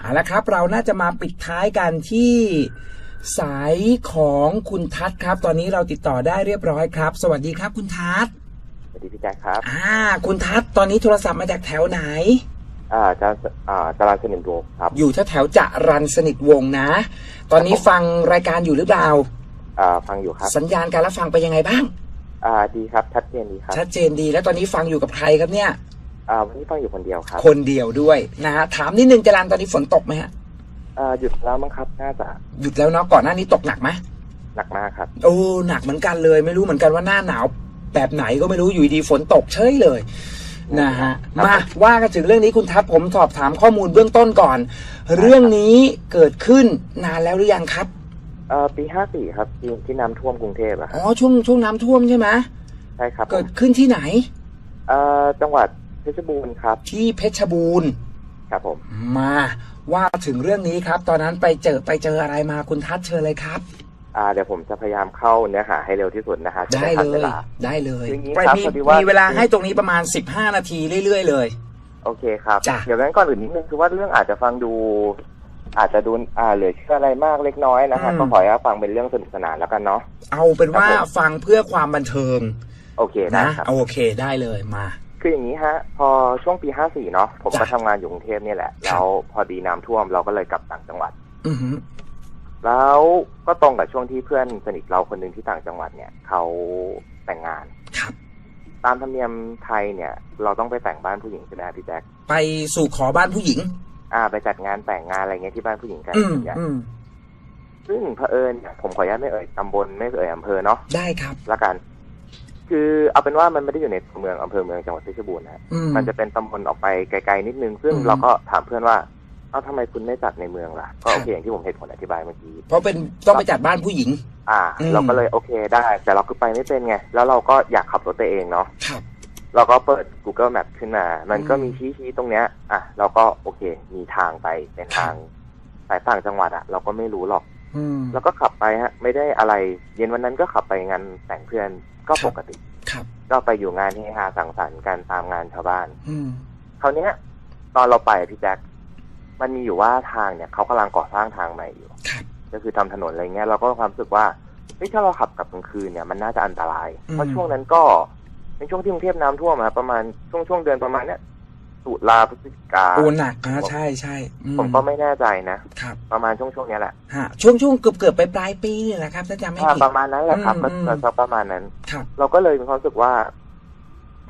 เอาละครับ เราน่าจะมาปิดท้ายกันที่สายของคุณทัศน์ครับ ตอนนี้เราติดต่อได้เรียบร้อยครับ สวัสดีครับคุณทัศน์สวัสดีพี่แจ๊คครับอ่า คุณทัศน์ตอนนี้โทรศัพท์มาจากแถวไหน อ่าจะอ่าจราสนิทวงศ์ครับ อยู่แถวแถวๆจะรันสนิทวงศ์นะ ตอนนี้ฟังรายการอยู่หรือเปล่า อ่าฟังอยู่ครับ สัญญาณการรับฟังเป็นยังไงบ้าง อ่าดีครับชัดเจนดีครับ ชัดเจนดีแล้วตอนนี้ฟังอยู่กับใครครับเนี่ย อ่าวันนี้ฟังอยู่คนเดียวครับคนเดียวด้วยนะฮะถามนิดนึงจรันตอนนี้ฝนตกไหมฮะอ่าหยุดแล้วมั้งครับน่าจะหยุดแล้วเนาะก่อนหน้านี้ตกหนักไหมหนักมากครับ โอ้หนักเหมือนกันเลย ไม่รู้เหมือนกันว่าหน้าหนาวแบบไหนก็ไม่รู้อยู่ดีๆฝนตกเฉยเลยนะฮะครับมาว่ากันถึงเรื่องนี้คุณทัพผมสอบถามข้อมูลเบื้องต้นก่อน เรื่องนี้เกิดขึ้นนานแล้วหรือยังครับเอ่อปีห้าสี่ครับที่ที่น้ำท่วมกรุงเทพอะคอ๋รับอช่วงช่วงน้ำท่วมใช่ไหมใช่ครับ เกิดขึ้นที่ไหนเอ่อจังหวัด เพชรบูรณ์ครับ ที่เพชรบูรณ์ครับผมมาว่าถึงเรื่องนี้ครับ ตอนนั้นไปเจอไปเจออะไรมาคุณทัศน์เชิญเลยครับ อ่าเดี๋ยวผมจะพยายามเข้าเนื้อหาให้เร็วที่สุดนะฮะจะได้ทันเลเวยลาได้เลยคืออย่างนี้ไปครับมีพอดีว่ามีมีเวลาให้ตรงนี้ประมาณ15นาทีเรื่อย ๆ เลย โอเคครับจ้ะเดี๋ยวงั้นก่อนอื่นนิดนึงคือว่าเรื่องอาจจะฟังดูอาจจะดูอ่าเหลือเชื่ออะไรมากเล็กน้อยนะฮะก็ขอให้ฟังเป็นเรื่องสนุกสนานแล้วกันเนาะเอาเป็นว่าครับผมฟังเพื่อความบันเทิง โอเคได้นะครับโอเคได้เลยมา คืออย่างนี้ฮะ พอช่วงปีห้าสี่เนาะผมก็จ้ะทำงานอยู่กรุงเทพเนี่ยแหละครับแล้วพอดีน้ำท่วมเราก็เลยกลับต่างจังหวัด อือหือแล้วก็ตรงกับช่วงที่เพื่อนสนิทเราคนหนึ่งที่ต่างจังหวัดเนี่ยเขาแต่งงานครับตามธรรมเนียมไทยเนี่ย เราต้องไปแต่งบ้านผู้หญิงใช่ไหมพี่แจ๊คไปสู่ขอบ้านผู้หญิง อ่า ไปจัดงานแต่งงานอะไรเงี้ยที่บ้านผู้หญิงกันอืมส่วนใหญ่อืมซึ่งเผอิญเนี่ยผมขออนุญาตไม่เอ่ยตำบลไม่เอ่ยอำเภอเนาะได้ครับละกัน คือเอาเป็นว่ามันไม่ได้อยู่ในเมืองอำเภอเมืองจังหวัดเพชรบูรณ์นะฮะอืม มันจะเป็นตำบลออกไปไกลๆนิดนึง ซึ่งอืม เราก็ถามเพื่อนว่าเอ้าทำไมคุณไม่จัดในเมืองล่ะ ก็ครับโอเคอย่างที่ผมเหตุผลอธิบายเมื่อกี้ เพราะเป็นต้องไปจัดบ้านผู้หญิง อ่า อืม เราก็เลยโอเคได้ แต่เราคือไปไม่เป็นไง แล้วเราก็อยากขับรถตัวเองเนาะ ครับ เราก็เปิด Google Map ขึ้นมา มันก็อืมมีชี้ๆตรงเนี้ย อะ เราก็โอเค มีทางไปเป็นทางสายต่างจังหวัดอะเราก็ไม่รู้หรอกอืม แล้วก็ขับไปฮะ ไม่ได้อะไร เย็นวันนั้นก็ขับไปงานแต่งเพื่อนก็ครับปกติครับก็ไปอยู่งานเฮฮาสังสรรค์กันตามงานชาวบ้าน อืมคราวเนี้ย ตอนเราไปอะพี่แจ็คมันมีอยู่ว่าทางเนี่ยเขากำลังก่อสร้างทางใหม่อยู่ครับก็คือทำถนนอะไรเงี้ยเราก็มีความรู้สึกว่าเฮ้ยถ้าเราขับกลับกลางคืนเนี่ยมันน่าจะอันตรายอืมเพราะช่วงนั้นก็เป็นช่วงที่กรุงเทพน้ำท่วมอะประมาณช่วงช่วงเดือนประมาณเนี้ย ตุลาพฤศจิกาโอ้หนักนะใช่ใช่อืผมก็ไม่แน่ใจนะครับ ประมาณช่วงช่วงเนี้ยแหละฮะช่วงช่วงเกือบเกือบไปปลายปีนี่แหละครับถ้าจำไม่อ่าผิดประมาณนั้นแหละครับอืมก็อืมสักประมาณนั้นครับเราก็เลยมีความรู้สึกว่า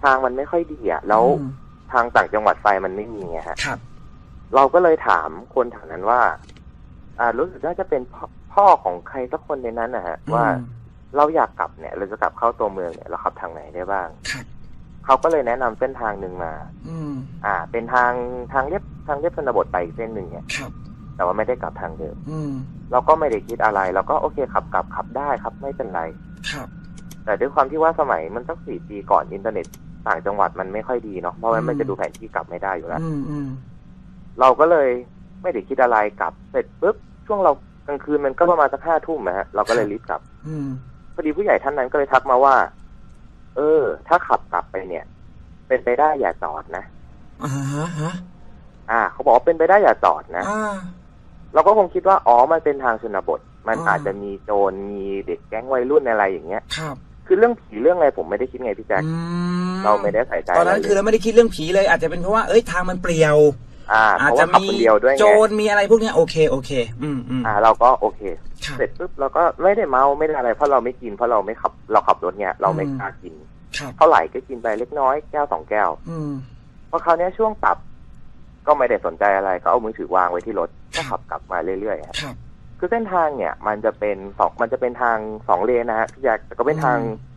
ทางมันไม่ค่อยดีอะแล้วอืมทางต่างจังหวัดไฟมันไม่มีไงฮะครับ เราก็เลยถามคนแถวนั้นว่า อ่ารู้สึกว่าจะเป็นพ่อพ่อของใครสักคนในนั้นนะฮะว่าอืมเราอยากกลับเนี่ย เราจะกลับเข้าตัวเมืองเนี่ยเราขับทางไหนได้บ้างครับ เขาก็เลยแนะนำเส้นทางหนึ่งมา อืม อ่า เป็นทางทางเรียบทางเรียบชนบทไปอีกเส้นหนึ่งเนี่ยครับแต่ว่าไม่ได้กลับทางเดิม อืม เราก็ไม่ได้คิดอะไร เราก็โอเคขับกลับขับได้ครับ ไม่เป็นไร ครับ แต่ด้วยความที่ว่าสมัยมันสักสี่ปีก่อนอินเทอร์เน็ตต่างจังหวัดมันไม่ค่อยดีเนาะเพราะว่ามันจะดูแผนที่กลับไม่ได้อยู่แล้วอืมอืมเราก็เลยไม่ได้คิดอะไรกลับเสร็จปุ๊บช่วงเรากลางคืนมันก็ประมาณสักห้าทุ่มนะฮะเราก็เลยรีบกลับอืมพอดีผู้ใหญ่ท่านนั้นก็เลยทักมาว่า เออ ถ้าขับกลับไปเนี่ย เป็นไปได้อย่าจอดนะอ่าฮะฮะอ่า เขาบอกว่าเป็นไปได้อย่าจอดนะอ่า เราก็คงคิดว่าอ๋อมันเป็นทางชนบท มันอ่า อาจจะมีโจรมีเด็กแก๊งวัยรุ่นอะไรอย่างเงี้ย ครับคือเรื่องผีเรื่องอะไรผมไม่ได้คิดไงพี่แจ๊คอืมเราไม่ได้ใส่ใจตอนนั้นะไรคือเราไม่ได้คิดเรื่องผีเลย อาจจะเป็นเพราะว่าเอ้ยทางมันเปลี่ยว อ่าอาจเพราะจะว่าขับมีคนเดียวด้วยโจไงรมีอะไรพวกเนี้ยโอเคโอเค อืมอืมอ่า เราก็โอเคครับ เสร็จปุ๊บเราก็ไม่ได้เมาไม่ได้อะไร เพราะเราไม่กินเพราะเราไม่ขับ เราขับรถเนี่ยเราไม่อืมกล้ากินครับเท่าไหร่ก็กินไปเล็กน้อยแก้วสองแก้วอืมพอคราวเนี้ยช่วงกลับ ก็ไม่ได้สนใจอะไรก็เอามือถือวางไว้ที่รถก็ขับกลับมาเรื่อยๆครับครับคือเส้นทางเนี่ย มันจะเป็นสองมันจะเป็นทางสองเลนนะฮะพี่แจ็คแต่ก็เป็นทางอืม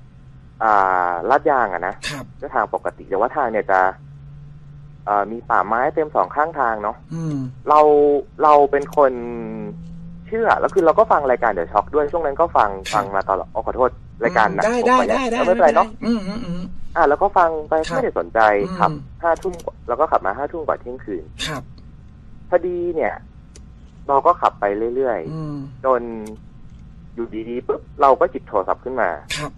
อ่าลาดยางอะนะครับก็ทางปกติแต่ว่าทางเนี่ยจะเอ่อมีป่าไม้เต็มสองข้างทางเนาะอืมเราเราเป็นคนเชื่อแล้วคือเราก็ฟังรายการเดอะช็อคด้วยช่วงนั้นก็ฟังครับฟังมาตลอดอ๋อขอโทษรายการหนักได้ได้ผมปได้ได้แล้วไม่เป็นไรเนาะอืมอืมอืมอ่าแล้วก็ฟังไปครับไม่ได้สนใจอืมขับห้าทุ่มแล้วก็ขับมาห้าทุ่มกว่าเที่ยงคืนครับพอดีเนี่ยเราก็ขับไปเรื่อยอืมๆจนอยู่ดีๆปุ๊บเราก็จิบโทรศัพท์ขึ้นมาครับ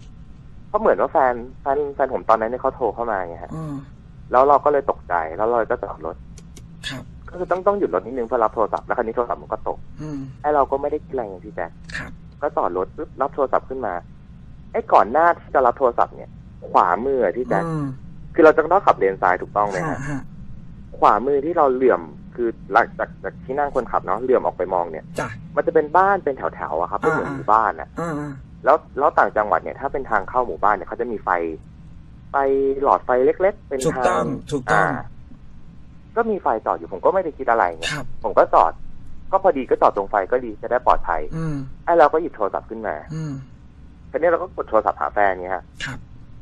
เพราะเหมือนว่าแฟนแฟนแฟนผมตอนนั้นเนี่ยเขาโทรเข้ามาไงฮะอืมแล้วเราก็เลยตกใจแล้วเราก็จอดรถครับ ก็คือต้องต้องหยุดรถนิดนึงเพื่อรับโทรศัพท์แล้วคราวนี้โทรศัพท์มันก็ตกอืมไอ้เราก็ไม่ได้คิดอะไรไงพี่แจ๊คครับก็จอดรถปุ๊บรับโทรศัพท์ขึ้นมาไอ้ก่อนหน้าที่จะรับโทรศัพท์เนี่ย ขวามือที่แจ๊คอืมคือเราจะต้องขับเลนซ้ายถูกต้องไหมฮะฮะฮะขวามือที่เราเหลื่อมคือหลังจากจากที่นั่งคนขับเนาะเหลื่อมออกไปมองเนี่ยจ้ะมันจะเป็นบ้านเป็นแถวๆอะครับเป็นเหมือนอ่าหมู่บ้านอะอ่าอ่าแล้วแล้วต่างจังหวัดเนี่ยถ้าเป็นทางเข้าหมู่บ้านเนี่ยเขาจะมีไฟไฟหลอดไฟเล็ก ๆ เป็นถูกทาต้องงถูกต้องา ก็มีไฟจอดอยู่ผมก็ไม่ได้คิดอะไรไงครับผมก็จอด ก็พอดีก็จอดตรงไฟก็ดีจะได้ปลอดภัยอืมไอ้เราก็หยิบโทรศัพท์ขึ้นมาอืมทีนี้เราก็กดโทรศัพท์หาแฟนเนี่ยฮะครับ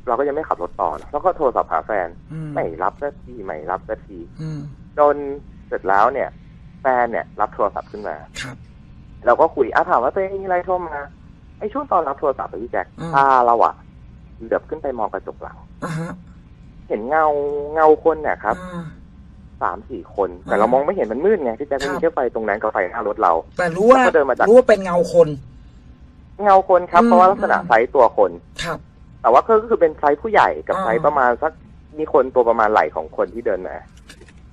เราก็ยังไม่ขับรถต่อนะแล้วก็โทรศัพท์หาแฟนอืมไม่รับสักทีไม่รับสักทีอืมจนเสร็จแล้วเนี่ย แฟนเนี่ย รับโทรศัพท์ขึ้นมาครับเราก็คุยอะถามว่าตัวเองมีอะไรโทรมาไอ้ช่วงตอนรับโทรศัพท์อะพี่แจ็คอืมตาเราอะเหลือบขึ้นไปมองกระจกหลังอ่าฮะเห็นเงาเงาคนเนี่ยครับอ่า สามสี่คน แต่อืมเรามองไม่เห็นมันมืดไงพี่แจ็คครัมันบมีแค่ไฟตรงนั้นกับไฟหน้ารถเรา แต่รู้ว่าแล้วก็เดินมาจากรู้ว่าเป็นเงาคน เงาคนครับอืมเพราะว่าลักษณะอืมไซส์ตัวคนครับ แต่ว่าก็คือเป็นไซส์ผู้ใหญ่กับอ่าไซส์ประมาณสักมีคนตัวประมาณไหล่ของคนที่เดินมา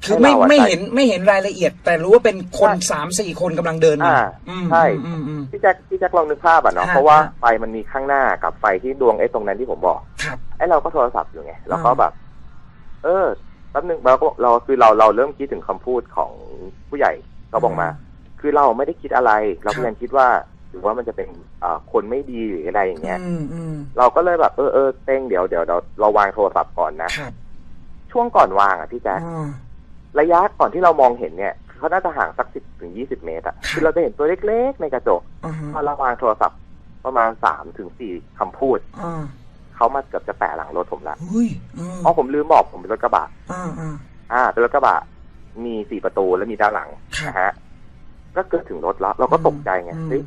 คือไม่ให้เราอะไม่ใส่เห็นไม่เห็นรายละเอียด แต่รู้ว่าเป็นคนใช่สามสี่คนกำลังเดินมาอ่าอืมใช่อืมอืมพี่แจ็คพี่แจ็คลองนึกภาพอะเนาะฮะเพราะว่าฮะไฟมันมีข้างหน้ากับไฟที่ดวงไอ้ตรงนั้นที่ผมบอกครับไอ้เราก็โทรศัพท์อยู่ไงเราก็อ่าแบบ เออ แป๊บนึงเราก็เราคือเราเราเริ่มคิดถึงคำพูดของผู้ใหญ่เขาบอกมา คือเราไม่ได้คิดอะไร เราก็ยังคิดว่าหรือว่ามันจะเป็นอ่าคนไม่ดีหรืออะไรอย่างเงี้ยอืมอืมเราก็เลยแบบเออเออเต้งเดี๋ยวเดี๋ยวเราเราวางโทรศัพท์ก่อนนะครับช่วงก่อนวางอะพี่แจ๊คอ่าระยะก่อนที่เรามองเห็นเนี่ยเขาน่าจะห่างสักสิบถึงยี่สิบเมตรอะครับคือเราจะเห็นตัวเล็กๆในกระจกอ่าฮะพอเราวางโทรศัพท์ประมาณสามถึงสี่คำพูดอ่า เขามาเกือบจะแปะหลังรถผมละอุ้ยอ่าอ๋อผมลืมบอกผมเป็นรถกระบะอ่าอ่าอ่าเป็นรถกระบะ มีสี่ประตูและมีด้านหลังครับนะฮะก็เกิดถึงรถแล้วเราก็ตกใจไงอืมเฮ้ย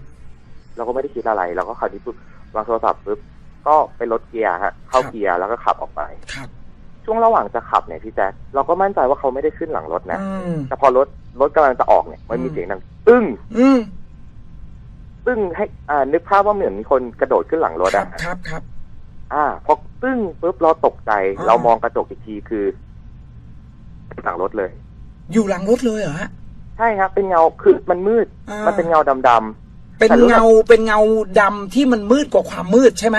เราก็ไม่ได้คิดอะไรเราก็คราวนี้ปุ๊บวางโทรศัพท์ปุ๊บก็เป็นรถเกียร์ฮะเข้าเกียร์แล้วก็ขับออกไปครับช่วงระหว่างจะขับเนี่ยพี่แจ๊คเราก็มั่นใจว่าเขาไม่ได้ขึ้นหลังรถนะอืมแต่พอรถรถกำลังจะออกเนี่ย มันมีอืมเสียงดังตึ้งอืมตึ้งให้อ่านึกภาพว่าเหมือนมีคนกระโดดขึ้นหลังรถครัอะบครับครับ อ่าพอตึ้งปุ๊บเราตกใจ อ่า เรามองกระจกอีกทีคือหลังรถเลย อยู่หลังรถเลยเหรอฮะใช่ครับ เป็นเงาคือมันมืด อ่ามันเป็นเงาดำๆเป็นแต่รู้สึก เงาเป็นเงาดำที่มันมืดกว่าความมืดใช่ไหม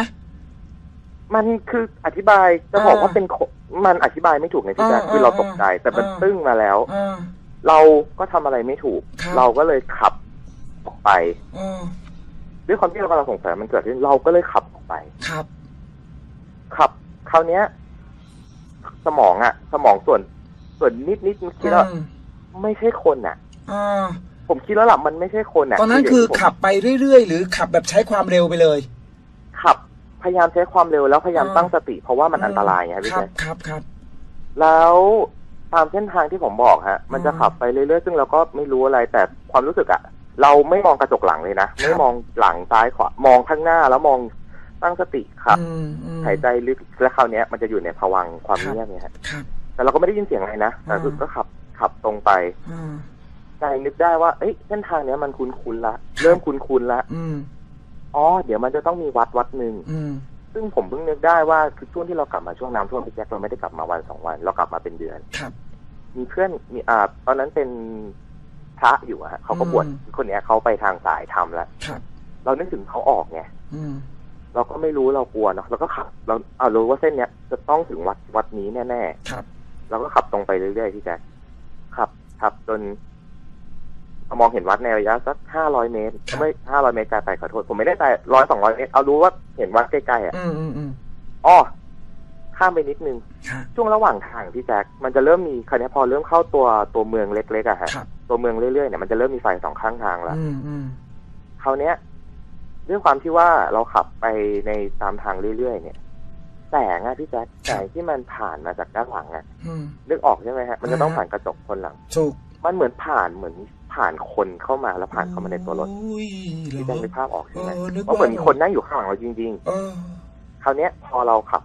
มันคืออธิบายจะบอกอ่าว่าเป็นคนมันอธิบายไม่ถูกในที่แรกอ่าคือเราอ่าตกใจ แต่มันอ่า ตึ้งมาแล้ว อ่า เราก็ทำอะไรไม่ถูก ครับ เราก็เลยขับออกไป อ่าด้วยความที่เรากำลังสงสัยมันเกิดขึ้นเราก็เลยขับออกไป ครับขับ คราวเนี้ย สมองอะสมองส่วน ส่วนนิดนิดคิดว่าอืมไม่ใช่คนอะอ่าผมคิดแล้วล่ะมันไม่ใช่คนอะตอนนั้นคืออย่างที่ผมขับไปเรื่อยๆหรือขับแบบใช้ความเร็วไปเลย ขับพยายามใช้ความเร็วแล้วพยายามอ่าตั้งสติ เพราะว่ามันอันตรายไงพี่ครัแจ๊บคครับครับ แล้วตามเส้นทางที่ผมบอกฮะ มันจะอืมขับไปเรื่อยๆซึ่งเราก็ไม่รู้อะไรแต่ความรู้สึกอะเราไม่มองกระจกหลังเลยนะ ไม่มองหลังซ้ายขวามองข้างหน้าแล้วมอง ตั้งสติขับอืมอืมหายใจลึกแล้วคราวเนี้ยมันจะอยู่ในภวังค์ความครับเงียบเนี่ยฮะครับแต่เราก็ไม่ได้ยินเสียงอะไรนะแต่อืมคือก็ขับขับตรงไปอ่าใจนึกได้ว่าเอ้ยเส้นทางเนี้ยมันคุ้นๆละเริ่มคุ้นๆละอืมอ๋อ เดี๋ยวมันจะต้องมีวัดวัดหนึ่งอืมซึ่งผมเพิ่งนึกได้ว่าคือช่วงที่เรากลับมาช่วงน้ำท่วมพี่แจ็คเราไม่ได้กลับมาวันสองวัน เรากลับมาเป็นเดือนครับ มีเพื่อนมีอ่า ตอนนั้นเป็นพระอยู่อะฮะเขาก็บวชอืมคนเนี้ยเขาไปทางสายธรรมแล้วครับเรานึกถึงเขาออกไงอืม เราก็ไม่รู้เรากลัวเนาะเราก็ขับ เราเอารู้ว่าเส้นเนี้ยจะต้องถึงวัดวัดนี้แน่ครับๆเราก็ขับตรงไปเรื่อยๆพี่แจ๊คขับขับจนมองเห็นวัดในระยะสักห้าร้อยเมตร ไม่ห้าร้อยเมตรไกลไปขอโทษ ผมไม่ได้ใจร้อยสองร้อยเมตร เอารู้ว่าเห็นวัดใกล้ๆอะอืมอืมอืมอ๋อข้ามไปนิดนึงครับช่วงระหว่างทางพี่แจ๊คมันจะเริ่มมีคราวนี้พอเริ่มเข้าตัวตัวเมืองเล็กๆอะฮะครับตัวเมืองเรื่อยๆเนี่ยมันจะเริ่มมีไฟสองข้างทางแล้วอืมอืมคราวเนี้ย ด้วยความที่ว่าเราขับไปในตามทางเรื่อยๆเนี่ย แสงอะพี่แจ๊คแสงที่มันผ่านมาจากด้านหลังอะอืมนึกออกใช่ไหมฮะ มันจะต้องผ่านกระจกคนหลังถูกมันเหมือนผ่านเหมือนผ่านคนเข้ามาแล้วผ่านเข้ามาในตัวรถอุ้ยเหรพี่อแจ๊คนึกภาพออกเอใช่ไหมอนึกว่าเหมือนมีคนนั่งอยู่ข้างหลังเราจริงเออๆคราวเนี้ย พอเราขับ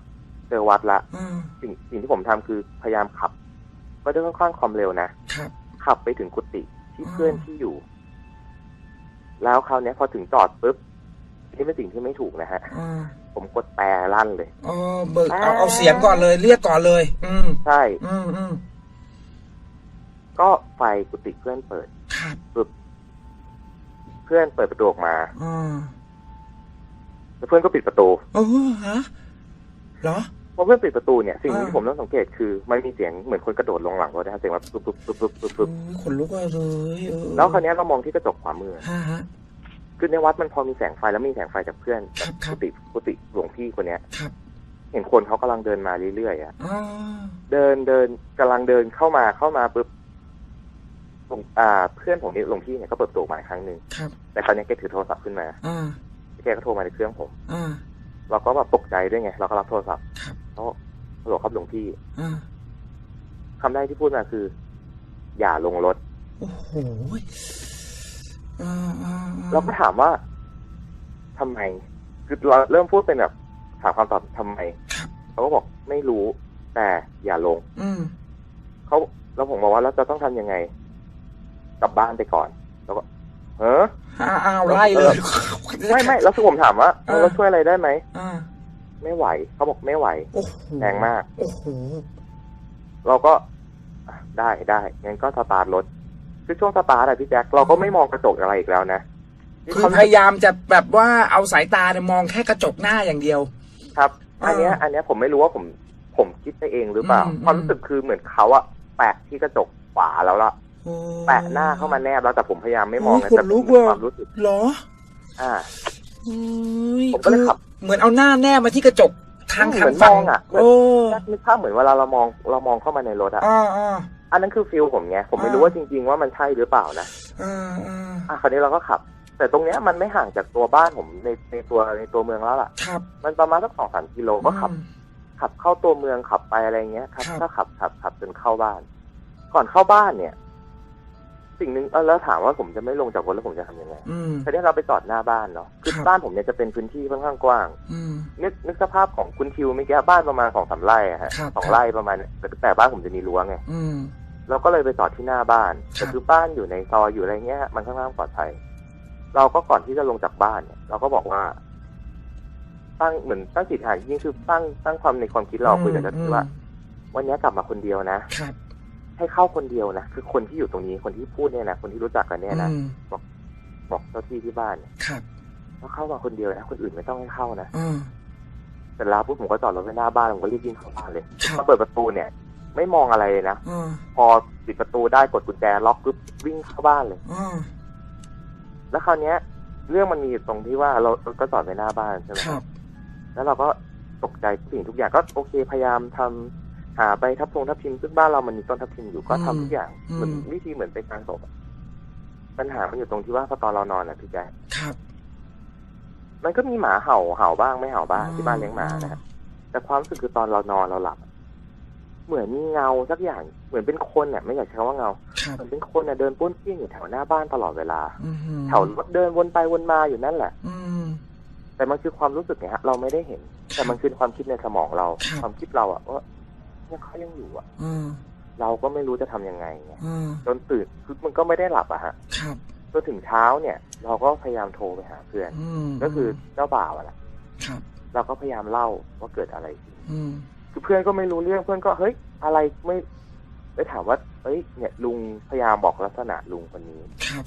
เจอวัดละอ่าสิ่งสิ่งที่ผมทำคือพยายามขับ ก็ด้วยค่อนข้างความเร็วนะครับขับไปถึงกุฏิที่อืมเพื่อนที่อยู่ แล้วคราวเนี้ยพอถึงจอดปุ๊บ นี่เป็นสิ่งที่ไม่ถูกนะฮะอ่าผมกดแต่ลั่นเลย อ๋อเบิกเอาเอาเสียงก่อนเลย เรียกก่อนเลย อืมใช่ อืมอืมก็ไฟกุฏิเพื่อนเปิด ครับเพื่อนเปิดประตูออกมาอ่าแล้วเพื่อนก็ปิดประตูโอ้ฮะเหรอ พอเพื่อนปิดประตูเนี่ยสิ่งหนึ่งอ่าที่ผมต้องสังเกตคือมันมีเสียงเหมือนคนกระโดดลงหลังรถนะครับเสียงแบบปึ๊บปึ๊บปึ๊บปึ๊บปึ๊บปึ๊บโอ้ยขนลุกเลยเออแล้วคราวเนี้ยเรามองที่กระจกขวามือ ฮะฮะ คือในวัดมันพอมีแสงไฟแล้วมีแสงไฟจากเพื่อนครับครับกุฏิกุฏิหลวงพี่คนเนี้ยครับเห็นคนเขากำลังเดินมาเรื่อยๆอะอ่าเดินเดินกำลังเดินเข้ามาเข้ามาปุ๊บหลวงอ่า เพื่อนผมนี่หลวงพี่เนี่ยก็เปิดประตูมาอีกครั้งหนึ่งครับแต่คราวเนี้ยแกถือโทรศัพท์ขึ้นมาอ่าแกก็โทรมาในเครื่องผมอ่าเราก็แบบตกใจด้วยไงเราก็รับโทรศัพท์ครับเขาฮัลโหลครับหลวงพี่อ่าคำแรกที่พูดมาคือ อย่าลงรถ โอ้โหอ่าอ่าอ่ เราก็ถามว่าทำไม คือเราเริ่มพูดเป็นแบบถามคำตอบทำไมครับเขาก็บอกไม่รู้ แต่อย่าลง อืมเขาแล้วผมบอกว่าแล้วจะต้องทำยังไง กลับบ้านไปก่อน แล้วก็เฮ้ออ้าวอ้าวไล่เลยไม่ไม่แล้วคือผมถามว่าเออเราช่วยอะไรได้ไหมอ่าไม่ไหว เขาบอกไม่ไหวโอ้โหแรงมากโอ้โหเราก็อะได้ได้งั้นก็สตาร์ทรถ คือช่วงสตาร์ทอะพี่แจ็คเราก็ไม่มองกระจกอะไรอีกแล้วนะคือพยายามจะแบบว่าเอาสายตาเนี่ยมองแค่กระจกหน้าอย่างเดียว ครับ อันเนี้ยอ่าอันเนี้ยผมไม่รู้ว่าผมผมคิดไปเองหรือเปล่าอืมความรู้สึกคือเหมือนเขาอะแปะที่กระจกขวาแล้วล่ะโอ้แปะหน้าเข้ามาแนบแล้วแต่ผมพยายามไม่มองโอ้นะยขนแต่ลุผมกมีว่ะความรู้สึกเหรอ อ่าเฮ้ยผมก็เลยคือขับเหมือนเอาหน้าแนบมาที่กระจกทางเหมืทางอนฝั่งมองอะโอ้นึกภาพเหมือนเวลาเรามองเรามองเข้ามาในรถอะ อ่าอ่าอันนั้นคือฟิลผมไงผมไม่อ่ารู้ว่าจริง ๆ ว่ามันใช่หรือเปล่านะอ่าอ่าอะคราวนี้เราก็ขับ แต่ตรงเนี้ยมันไม่ห่างจากตัวบ้านผมในในตัวในตัวเมืองแล้วล่ะครับ มันประมาณสักสองสามกิโลก็ขับอืมขับเข้าตัวเมืองขับไปอะไรเงี้ยครับครับก็ขับขับขับจนเข้าบ้าน ก่อนเข้าบ้านเนี่ย สิ่งหนึ่งเออแล้วถามว่าผมจะไม่ลงจากรถแล้วผมจะทำยังไงอืมทีนี้เราไปจอดหน้าบ้านเนาะคือครับบ้านผมเนี่ยจะเป็นพื้นที่ค่อนข้างกว้างอืมนึกนึกสภาพของคุณทิวเมื่อกี้บ้านประมาณสองสามไร่อะฮะครับสองครับไร่ประมาณแต่แต่บ้านผมจะมีรั้วไงอืม เราก็เลยไปจอดที่หน้าบ้านครัแต่บคือบ้านอยู่ในซอยอยู่อะไรเงี้ย มันค่อนข้างปลอดภัย เราก็ก่อนที่จะลงจากบ้านเนี่ย เราก็บอกว่า ตั้งเหมือนตั้งจิตฐานจริงๆคือตั้งตั้งความในความคิดเราคุยกับเจ้าที่ว่า วันนี้กลับมาคนเดียวนะ ครับ ให้เข้าคนเดียวนะคือคนที่อยู่ตรงนี้คนที่พูดเนี่ยนะคนที่รู้จักกันเนี่ยนะอืมบอกเจ้าที่ที่บ้านเนี่ยครับว่าเข้ามาคนเดียวนะคนอื่นไม่ต้องให้เข้านะอ่าเสร็จแล้วปุ๊บผมก็จอดรถไว้หน้าบ้านผมก็รีบวิ่งเข้าบ้านเลยครับพอเปิดประตูเนี่ย ไม่มองอะไรเลยนะอ่าพอปิดประตูได้กดกุญแจล็อกปุ๊บวิ่งเข้าบ้านเลยอ่าแล้วคราวเนี้ย เรื่องมันมีอยู่ตรงที่ว่าเราเราก็จอดไว้หน้าบ้านใช่ไหมครับแล้วเราก็ตกใจทุกสิ่งทุกอย่างก็โอเคพยายามทำ หาไปทับทงทับทิมซึ่งบ้านเรามันมีต้นทับทิมอยู่ก็ทำทุกอย่างอืมเหมือนวิธีเหมือนเป็นการศพอะปัญหามันอยู่ตรงที่ว่าพอตอนเรานอนอะพี่แจ๊คครับ มันก็มีหมาเห่าเห่าบ้างไม่เห่าบ้างอืมที่บ้านเลี้ยงหมานะฮะแต่ความรู้สึกคือตอนเรานอนเราหลับอะเหมือนมีเงาสักอย่างเหมือนเป็นคนเนี่ยไม่อยากใช้คำว่าเงาครับเหมือนเป็นคนเนี่ยเดินป้วนเปี้ยนอยู่แถวหน้าบ้านตลอดเวลาอืมแถวรถเดินวนไปวนมาอยู่นั่นแหละอืมแต่มันคือความรู้สึกไงฮะเราไม่ได้เห็น แต่มันคือความคิดในสมองเราครับความคิดเราอะว่า เนี่ยเขายังอยู่อะอืมเราก็ไม่รู้จะทำยังไงไงอืมจนตื่นคือมันก็ไม่ได้หลับอะฮะครับจนถึงเช้าเนี่ย เราก็พยายามโทรไปหาเพื่อนอืมก็คือเจ้าบ่าวอะแหละครับเราก็พยายามเล่าว่าเกิดอะไรขึ้นอืมคือเพื่อนก็ไม่รู้เรื่องเพื่อนก็เฮ้ย อะไรไม่ไปถามว่าเอ้ย เนี่ยลุงพยายามบอกลักษณะลุงคนนี้ครับ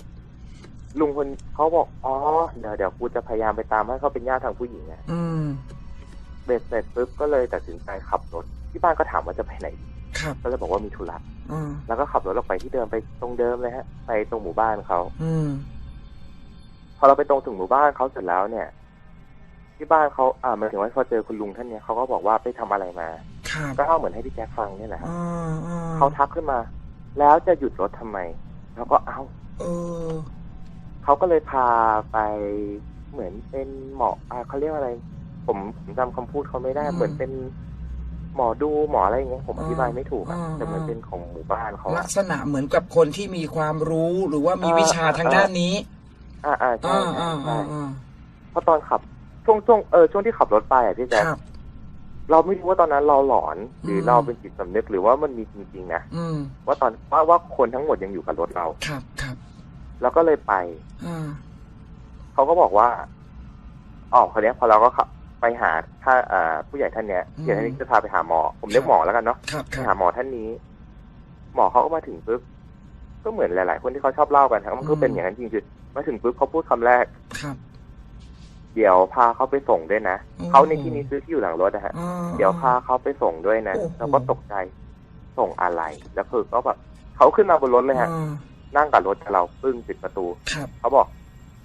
ลุงคนเขาบอกอ๋อเดี๋ยวเดี๋ยวกูจะพยายามไปตามให้เขาเป็นญาติทางผู้หญิงอะอืมเบ็ดเสร็จปุ๊บก็เลยตัดสินใจขับรถ ที่บ้านก็ถามว่าจะไปไหน ครับก็เลยบอกว่ามีธุระอืมแล้วก็ขับรถออกไปที่เดิมไปตรงเดิมเลยฮะ ไปตรงหมู่บ้านเขาอืมพอเราไปตรงถึงหมู่บ้านเขาเสร็จแล้วเนี่ย ที่บ้านเขาอ่าหมายถึงว่าพอเจอคุณลุงท่านเนี้ยเขาก็บอกว่าไปทำอะไรมา ครับก็เล่าเหมือนให้พี่แจ็คฟังนี่แหละฮะอ่าอ่าเขาทักขึ้นมา แล้วจะหยุดรถทำไมแล้วก็เอ้า เออ เขาก็เลยพาไปเหมือนเป็นหมออ่าเขาเรียกว่าอะไร ผมผมจำคำพูดเขาไม่ได้ อืม เหมือนเป็น หมอดูหมออะไรอย่างเงี้ยผมอธิบายไม่ถูกอะอ่าแต่เหมือนอ่าเป็นของหมู่บ้านเขาลัอะกษณะเหมือนกับคนที่มีความรู้หรือว่ามีอ่าวิชาทางด้านนี้ อ่าอ่าใช่อ่าใช่อ่าใช่อ่าอ่าเพราะตอนขับช่วงช่วงเออช่วงที่ขับรถไปอะพี่แจ๊คครับเราไม่รู้ว่าตอนนั้นเราหลอนหรืออมเราเป็นจิตสำนึกหรือว่ามันมีจริงๆนะอืมว่าตอนว่าว่าคนทั้งหมดยังอยู่กับรถเราครับครับแล้วก็เลยไปอ่าเขาก็บอกว่าอ๋อคนนี้ยพอเราก็ขับ ไปหาถ้าอ่าผู้ใหญ่ท่านเนี้ยผู้ใหญ่ท่านนี้จะพาไปหาหมอ ผมเรียกหมอแล้วกันเนาะครับไปคหารับหมอท่านนี้ หมอเขาก็มาถึงปุ๊บก็เหมือนหลาย ๆ คนที่เขาชอบเล่ากันครับมันก็อืมเป็นอย่างนั้นจริงๆมาถึงปุ๊บเขาพูดคำแรกครับเดี๋ยวพาเขาไปส่งด้วยนะอืมเขาในที่นี้ซื้อที่อยู่หลังรถนะฮะอ่าเดี๋ยวพาเขาไปส่งด้วยนะโอ้โหเราก็ตกใจส่งอะไร แล้วคือก็แบบเขาขึ้นมาบนรถเลยฮะอ่านั่งกับรถกับเราปึ้งปิดประตูครับเขาบอก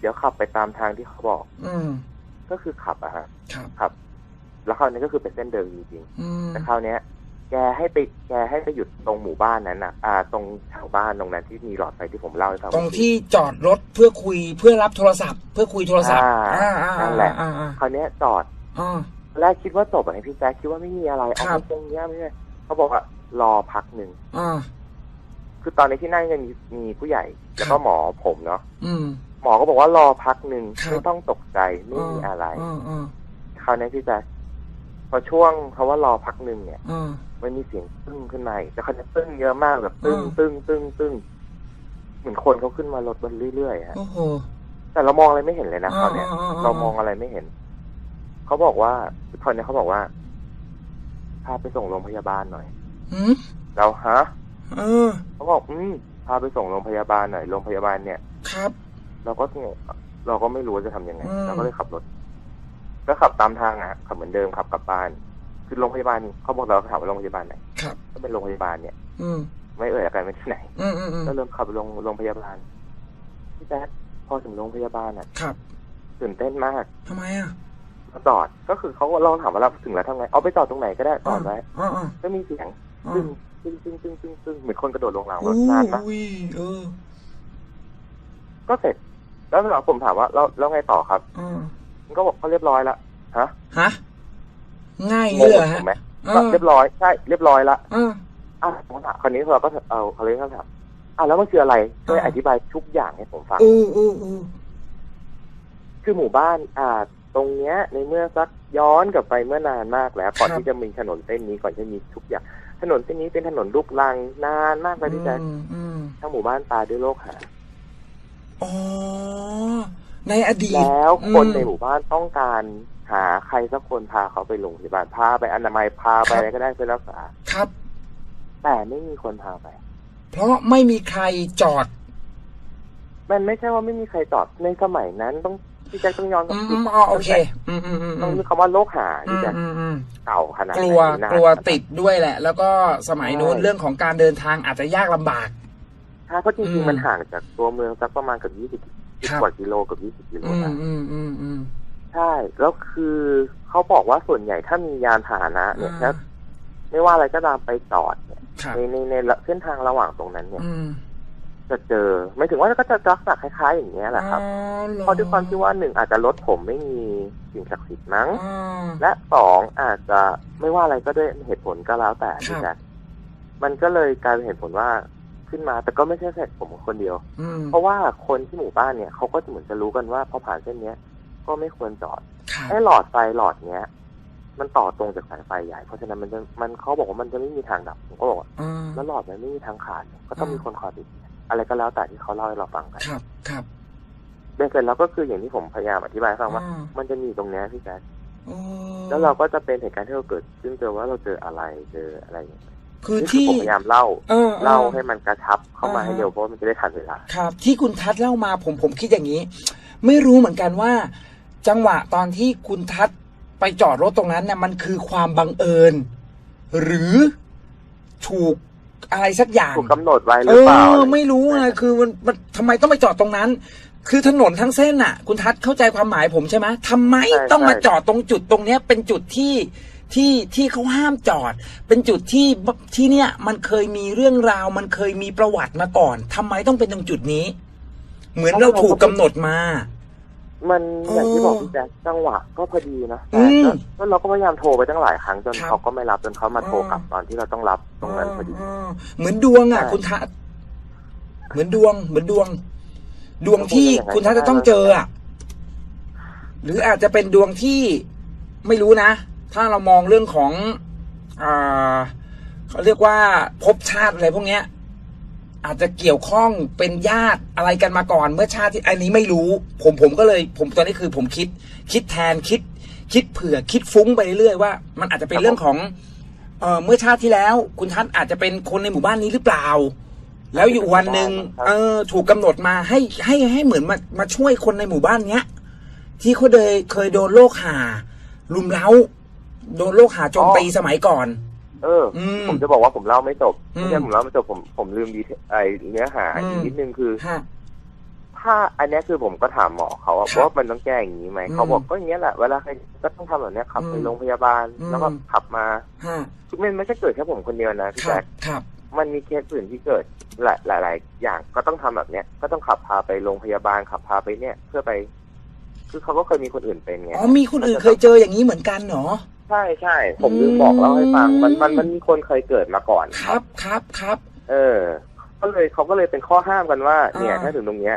เดี๋ยวขับไปตามทางที่เขาบอก อืม ก็คือขับอะฮะครับขับ แล้วคราวนี้ก็คือเป็นเส้นเดิมจริงอืมๆแต่คราวเนี้ย แกให้ไปแกให้ไปหยุดตรงหมู่บ้านนั้นน่ะ อ่า ตรงแถวบ้านตรงนั้นที่มีหลอดไฟที่ผมเล่าให้ฟังตรงที่จอดรถเพื่อคุยเพื่อรับโทรศัพท์ เพื่อคุยโทรศัพท์อ่าอ่าอ่านั่นแหละอ่าอ่าคราวเนี้ยจอดอ่าตอนแรกคิดว่าจบอะพี่แจ๊คคิดว่าไม่มีอะไรเอาครัไปบตรงเนี้ยไม่ใช่เขาบอกว่ารอพักหนึ่งอ่าคือตอนนี้ที่นั่งยังมีมีผู้ใหญ่ แล้วก็ครับหมอผมเนาะอืม หมอก็บอกว่ารอพักหนึ่งครับ ไม่ต้องตกใจไม่มีอะไรอ่าอ่าคราวนี้พี่แจ๊คพอช่วงเขาว่ารอพักหนึ่งเนี่ยอ่ามันมีเสียงตึ้งขึ้นมาอีกแต่คราวนี้ตึ้งเยอะมากแบบตึ้งอ่าตึ้งตึ้งตึ้งเหมือนคนเขาขึ้นมารถมันเรื่อยๆฮะ โอ้โห แต่เรามองอะไรไม่เห็นเลยนะอ่าคราวเนี้ยอ่าอ่าเรามองอะไรไม่เห็น เขาบอกว่าคราวนี้เขาบอกว่าพาไปส่งโรงพยาบาลหน่อยอืมเราฮะ เออ เขาบอกอืมพาไปส่งโรงพยาบาลหน่อย โรงพยาบาลเนี่ย ครับ เราก็งงเราก็ไม่รู้ว่าจะทำยังไงอืมเราก็เลยขับรถ ก็ขับตามทางอะขับเหมือนเดิมขับกลับบ้านคือโรงพยาบาลเขาบอกเราถามว่าโรงพยาบาลไหนครับก็เป็นโรงพยาบาลเนี่ย อืมไม่เอ่ยอาการไม่ที่ไหนอืมอืมอืมก็เริ่มขับลงโรงพยาบาลพี่แจ๊คพอถึงโรงพยาบาลอะครับตื่นเต้นมากทำไมอะมาจอดก็คือเขาก็ลองถามว่าเราถึงแล้วทำไงเอาไปจอดตรงไหนก็ได้จอดไว้อ่าอ่าก็มีเสียงอ่าตึ้งตึ้งตึ้งตึ้งตึ้งตึ้งเหมือนคนกระโดดลงรางรโอ้ถนานมากยเออก็เสร็จ แล้วเราผมถามว่าแล้วแล้วไงต่อครับอ่ามันก็บอกเขาเรียบร้อยละฮะฮะง่ายงเลงยเหรอถูฮะกไหมเอก็อเรียบร้อยใช่เรียบร้อยละอ่าอะผมถามคราวนี้เราก็เอาเขาเลยเขาถามอะแล้วมันคืออะไรช่วยอ่าอธิบายทุกอย่างให้ผมฟังอืออืออือคือหมู่บ้าน อ่า ตรงเนี้ย ในเมื่อสักย้อนกลับไปเมื่อนานมากแล้วก่อนที่จะมีถนนเส้นนี้ก่อนจะมีทุกอย่าง ถนนเส้นนี้เป็นถนนลูกรังนานมากเลยที่จะอืมอืมทั้งหมู่บ้านตายด้วยโรคหา อ๋อ ในอดีตแล้วคนอืมในหมู่บ้านต้องการหาใครสักคนพาเขาไปโรงพยาบาลพาไปอนามัยพาไปครับอะไรก็ได้เพื่อรักษาครับ แต่ไม่มีคนพาไป เพราะไม่มีใครจอด มันไม่ใช่ว่าไม่มีใครจอดในสมัยนั้นต้องพี่แจ็คต้องย้อนกลัอืบมไปอืมอ๋อโอเคอืมอืมอืมต้องอืมมีคำว่าโรคหาอืพี่มแจ็คอืมอืมเก่าขนาดกลัวไหนนานกลัวขนาดติดด้วยแหละ แล้วก็สมัยนู้นใช่เรื่องของการเดินทางอาจจะยากลำบาก ใช่เพราะจอืริงมๆมันห่างจากตัวเมืองสักประมาณเกับยี่สิบครับกว่ากิโลเกับยี่สิบกิโลอืมนะอืมอืมอืมใช่ แล้วคือเขาบอกว่าส่วนใหญ่ถ้ามียานพาหนะเนี่ยอ่าถ้าไม่ว่าอะไรก็ตามไปจอดเนี่ยครับในในในเส้นทางระหว่างตรงนั้นเนี่ยอืมจะเจอ ไม่ถึงว่าก็จะลักษณะคล้ายๆ อย่างเงี้ยแหละครับอ๋อหอเพราะด้วยความที่ว่าหนึ่งอาจจะรถผมไม่มีสิ่งศักดิ์สิทธิ์มั้งอ่าและสองอาจจะไม่ว่าอะไรก็ด้วยเหตุผลก็แล้วแต่ครับที่จะมันก็เลยกลายเป็นเหตุผลว่า ขึ้นมา แต่ก็ไม่ใช่แค่ผมคนเดียว อืมเพราะว่าคนที่หมู่บ้านเนี่ยเขาก็จะเหมือนจะรู้กันว่าพอผ่านเส้นเนี้ย ก็ไม่ควรจอดครับไอ้หลอดไฟหลอดเนี้ย มันต่อตรงจากสายไฟใหญ่เพราะฉะนั้นมันจะมันเขาบอกว่ามันจะไม่มีทางดับผมก็บอกว่าอ่าแล้วหลอดมันไม่มีทางขาดก็ต้องอ่ามีมีคนคอยติดอะไรก็แล้วแต่ที่เขาเล่าให้เราฟังกันครับ ครับเบ็ดเสร็จแล้วก็คืออย่างที่ผมพยายามอธิบายให้ฟังว่าอ่ามันจะมีตรงเนี้ยพี่แจ๊ค โอ้แล้วเราก็จะเป็นเหตุการณ์ที่เราเกิดขึ้นเจอว่าเราเจออะไรเจออะไรอย่างเงี้ย คือนี่ที่ผมพยายามเล่าเออออเล่าให้มันกระชับเข้ามาอ่าให้เร็วเพราะว่ามันจะได้ทันเวลาครับ ที่คุณทัศน์เล่ามาผมผมคิดอย่างนี้ ไม่รู้เหมือนกันว่า จังหวะตอนที่คุณทัศน์ไปจอดรถตรงนั้นเนี่ยมันคือความบังเอิญ หรือถูกอะไรสักอย่างถูกกำหนดไว้หเอรือเปล่าอไม่รู้ไงคือมันมันทำไมต้องไปจอดตรงนั้น คือถนนทั้งเส้นน่ะ คุณทัศน์เข้าใจความหมายผมใช่ไหมทำไมต้องมาจอดตรงจุดตรงเนี้ย เป็นจุดที่ ที่ที่เขาห้ามจอด เป็นจุดที่ที่เนี่ยมันเคยมีเรื่องราว มันเคยมีประวัติมาก่อนทำไมต้องเป็นตรงจุดนี้ เหมือนเราถูกกำหนดมา มันอย่างที่บอกเออพี่แจ๊คจังหวะก็พอดีนะอืแต่มก็แล้วเราก็พยายามโทรไปตั้งหลายครั้งจนครับเขาก็ไม่รับจนเขามาโทรกลับอ๋อตอนที่เราต้องรับตรงนั้นพอดีเหมือนดวงอะใช่คุณทัศน์เหมือนดวง เหมือนดวง ดวงที่คุณทัศน์จะต้องเจออะหรืออาจจะเป็นดวงที่ไม่รู้นะ ถ้าเรามองเรื่องของอ่าเขาเรียกว่าภพชาติอะไรพวกเนี้ย อาจจะเกี่ยวข้องเป็นญาติอะไรกันมาก่อน เมื่อชาติที่อันนี้ไม่รู้ ผมผมก็เลย ผมตอนนี้คือผมคิด คิดแทนคิด คิดเผื่อคิดฟุ้งไปเรื่อยๆว่า มันอาจจะเป็นเรื่องของเอ่อเมื่อชาติที่แล้ว คุณทัศน์อาจจะเป็นคนในหมู่บ้านนี้หรือเปล่า แล้วอยู่วันหนึ่งครับเออ ถูกกำหนดมาให้ให้ให้เหมือนมามาช่วยคนในหมู่บ้านเนี้ย ที่เขาเคยเคยโดนโรคหา ลุมเล้า โดนโรคหาโจมตีสมัยก่อน เอออมผมจะบอกว่าผมเล่าไม่จบอืมไม่ใช่ผมเล่าไม่จบผมผมลืมดีเทไอเนื้อหาอืมอีกนิดนึงคือฮะถ้าอันเนี้ยคือผมก็ถามหมอเขาอะครับว่ามันต้องแก้อย่างนี้ไหมอืมเขาบอกก็อย่างเงี้ยแหละเวลาใครก็ต้องทำแบบเนี้ยขับไปอืมโรงพยาบาลอืมแล้วก็ขับมาฮะคือมันไม่ใช่เกิดแค่ผมคนเดียวนะพี่ครัแจ๊บคครับมันมีเคสอื่นที่เกิดหลายหลายหลายอย่างก็ต้องทำแบบเนี้ยก็ต้องขับพาไปโรงพยาบาลขับพาไปเนี่ย เพื่อไป คือเขาก็เคยมีคนอื่นเป็นไงอ๋อมีคนอื่นเคยเจออย่างนี้เหมือนกันเหรอใช่ใช่ผมลืมบอกเล่าให้ฟังมันมันมันมีคนเคยเกิดมาก่อนครับครับครับเออ ก็เลยเขาก็เลยเป็นข้อห้ามกันว่า เนี่ยอ่าถ้าถึงตรงเนี้ย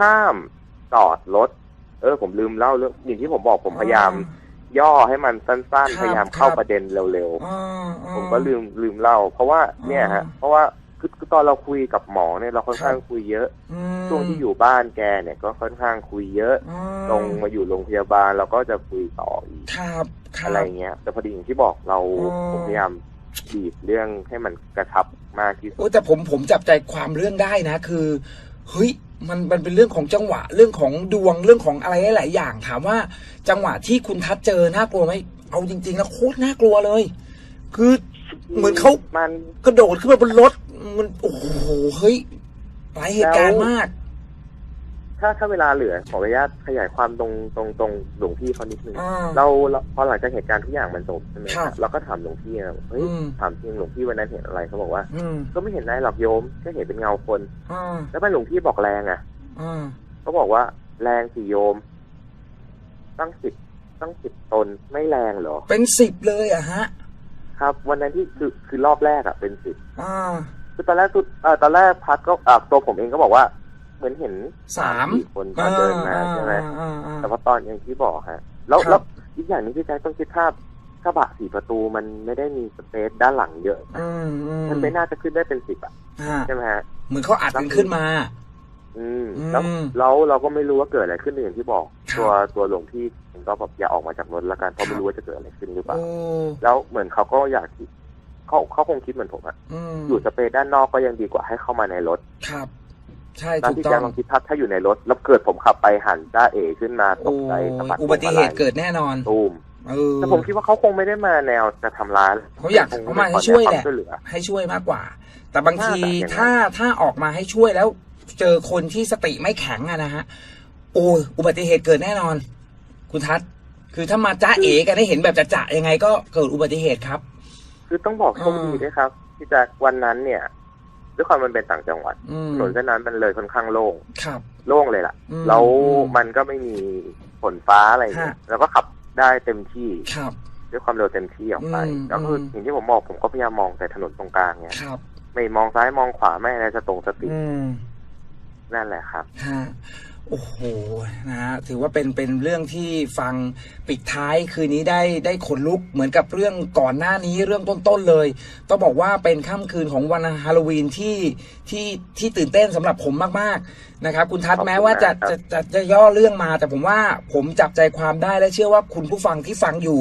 ห้ามจอดรถเออ ผมลืมเล่าเรื่องอย่างที่ผมบอกผมพยายาม ย่อให้มันสั้นครับๆพยายามเข้าครับประเด็นเร็วอ่าอ่าๆผมก็ลืมลืมเล่า เพราะว่าเนี่ยฮะอ่าเพราะว่า คือคือตอนเราคุยกับหมอเนี่ยเราค่อนข้างครับคุยเยอะอืมช่วงที่อยู่บ้านแกเนี่ยก็ค่อนข้างคุยเยอะอ่าลงมาอยู่โรงพยาบาลเราก็จะคุยต่ออีกครับครับอะไรเงี้ย แต่พอดีอย่างที่บอกเราอ๋อผมพยายามบีบเรื่องให้มันกระชับมากที่สุดโอ้แต่ผมผมจับใจความเรื่องได้นะ คือเฮ้ยมันมันเป็นเรื่องของจังหวะเรื่องของดวงเรื่องของอะไรหลาย ๆ อย่าง ถามว่าจังหวะที่คุณทัดเจอน่ากลัวไหมเอาจริงๆแล้วโคตรน่ากลัวเลย คือเหมือนเขามันกระโดดขึ้นมาบนรถ มันโอ้โหเฮ้ยหลายเหตุการณ์มาก ถ้าถ้าเวลาเหลือขออนุญาตขยายความตรงตรงตรงหลวงพี่เขานิดนึงอ่า เราเราพอหลังจากเหตุการณ์ทุกอย่างมันจบใช่ไหมครับเราก็ถามหลวงพี่นะเฮ้ยอืม ถามจริงหลวงพี่วันนั้นเห็นอะไรเขาบอกว่า อืมก็ไม่เห็นอะไรหรอกโยมก็เห็นเป็นเงาคน อ่าแล้วทำไมหลวงพี่บอกแรงอะอ่าเขาบอกว่าแรงสิโยม ตั้งสิบตั้งสิบตนไม่แรงเหรอ เป็นสิบเลยอะฮะ ครับ วันนั้นที่คือคือรอบแรกอะเป็นสิบอ่า คือตอนแรกคือเอ่อตอนแรกพัดก็อ่าตัวผมเองก็บอกว่า เหมือนเห็นสามสี่คนตอนเดินมาใช่ไหมอ่าอ่าแต่พอตอนอย่างที่บอกฮะ แล้วครับ แล้วอีกอย่างหนึงที่แจ็คต้องคิดภาพกระบะสี่ประตูมันไม่ได้มีสเปซด้านหลังเยอะ อืมอืมมันไม่น่าจะขึ้นได้เป็นสิบอะอ่าใช่ไหมฮะ เหมือนเขาอัดกันขึ้นมา อืมอืมแล้วแล้วเราก็ไม่รู้ว่าเกิดอะไรขึ้นอย่างที่บอก ครับ ตัวตัวหลวงพี่เองก็แบบอย่าออกมาจากรถแล้วกันเพครัราะบไม่รู้ว่าจะเกิดอะไรขึ้นหรือเปล่า โอ้ แล้วเหมือนเขาก็อยากที่ เขาเขาคงคิดเหมือนผมอะอืมอยู่สเปซด้านนอกก็ยังดีกว่าให้เข้ามาในรถ ครับ ใช่ตอนถูกที่ต้แจ็อคงลองคิดภาพถ้าอยู่ในรถ แล้วเกิดผมขับไปหันจ้าเอขึ้นมาตโอ้กใจสะบัดอุบัติเหตุเกิดแน่นอนตูมเออแต่ผมคิดว่าเขาคงไม่ได้มาแนวจะทำร้ายเขาอยากคงเขามาให้ช่วยแหละขอแนความช่วยเหลือให้ช่วยมากกว่า แต่บางทีน่าจะอย่างนั้นถ้าถ้าออกมาให้ช่วยแล้ว เจอคนที่สติไม่แข็งอะนะฮะโอ้ยอุบัติเหตุเกิดแน่นอน คุณทัศน์คือถ้ามาจ้าเอกันได้เห็นแบบจะๆยังไงก็เกิดอุบัติเหตุครับ คือต้องบอกโชคดีด้วยครับที่แจ็ควันนั้นเนี่ยด้วยความมันเป็นต่างจังหวัดอืมถนนเส้นนั้นมันเลยค่อนข้างโล่งครับโล่งเลยล่ะอืมแล้วอืมมันก็ไม่มีฝนฟ้าอะไรอย่างเงี้ยฮะแล้วก็ขับได้เต็มที่ครับด้วยความเร็วเต็มที่ออกไปอืมก็คืออมอย่างที่ผมบอกผมก็พยายามมองแต่ถนนตรงกลางเนี่ยครับไม่มองซ้ายมองขวาไม่อะไรจะตรงสติอืมนั่นแหละครับฮะ โอ้โหนะฮะถือว่าเป็นเป็นเรื่องที่ฟังปิดท้ายคืนนี้ได้ได้ขนลุกเหมือนกับเรื่องก่อนหน้านี้เรื่องต้นๆเลย ต้องบอกว่าเป็นค่ำคืนของวันฮาโลวีนที่ที่ที่ตื่นเต้นสำหรับผมมากๆนะครับ คุณทัศขอบน์คุณแม้ว่าจะมากครับจะจะจะย่อเรื่องมา แต่ผมว่าผมจับใจความได้และเชื่อว่าคุณผู้ฟังที่ฟังอยู่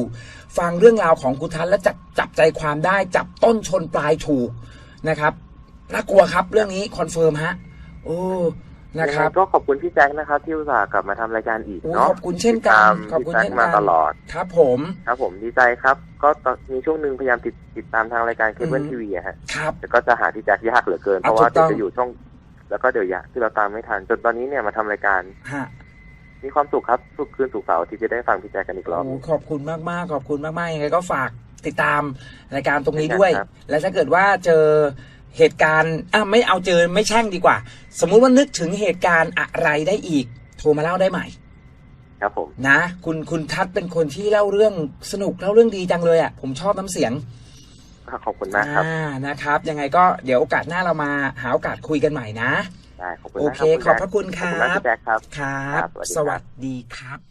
ฟังเรื่องราวของคุณทัศน์และจับจับใจความได้ จับต้นชนปลายถูกนะครับน่ากลัวครับเรื่องนี้คอนเฟิร์มฮะโอ้ นะครับยังไงก็ขอบคุณพี่แจ็คนะครับที่อุตส่าห์กลับมาทำรายการอีกโอ้เนาะขอบคุณเช่นกันตามขอบคุณพี่แจ็เช่นคมากันตลอดครับ ผมครับผมดีใจครับ ก็ตอนมีช่วงหนึ่งพยายามติดติดตามทางรายการเคเบิลอืมทีวีอะฮะครับแต่ก็จะหาพี่แจ็คยากเหลือเกินเพอะราะว่าถูกต้องจะอยู่ช่อง แล้วก็เดี๋ยวยากที่เราตามไม่ทันจนตอนนี้เนี่ยมาทำรายการฮะมีความสุขครับสุขคืนสุขเสาร์ที่จะได้ฟังพี่แจ็คกันอีกรอบโอ้ขอบคุณมากมากๆขอบคุณมากๆยังไงก็ฝากติดตามรายการตรงนี้ด้วยครับและถ้าเกิดว่าเจอ เหตุการณ์อะไม่เอาเจอไม่แช่งดีกว่า สมมุติว่านึกถึงเหตุการณ์อะไรได้อีก โทรมาเล่าได้ใหม่ ครับผมนะ คุณคุณทัศน์เป็นคนที่เล่าเรื่องสนุกเล่าเรื่องดีจังเลยอะผมชอบน้ำเสียงขอบคุณมากครับอ่านะครับ ยังไงก็เดี๋ยวโอกาสหน้าเรามาหาโอกาสคุยกันใหม่นะได้ขอบคุณโอมากเคครับขอบพระคุณคขอบรัคุณมากบพี่แจ็คครับครับ ครับ สวัสดีครับสวัสดีครับ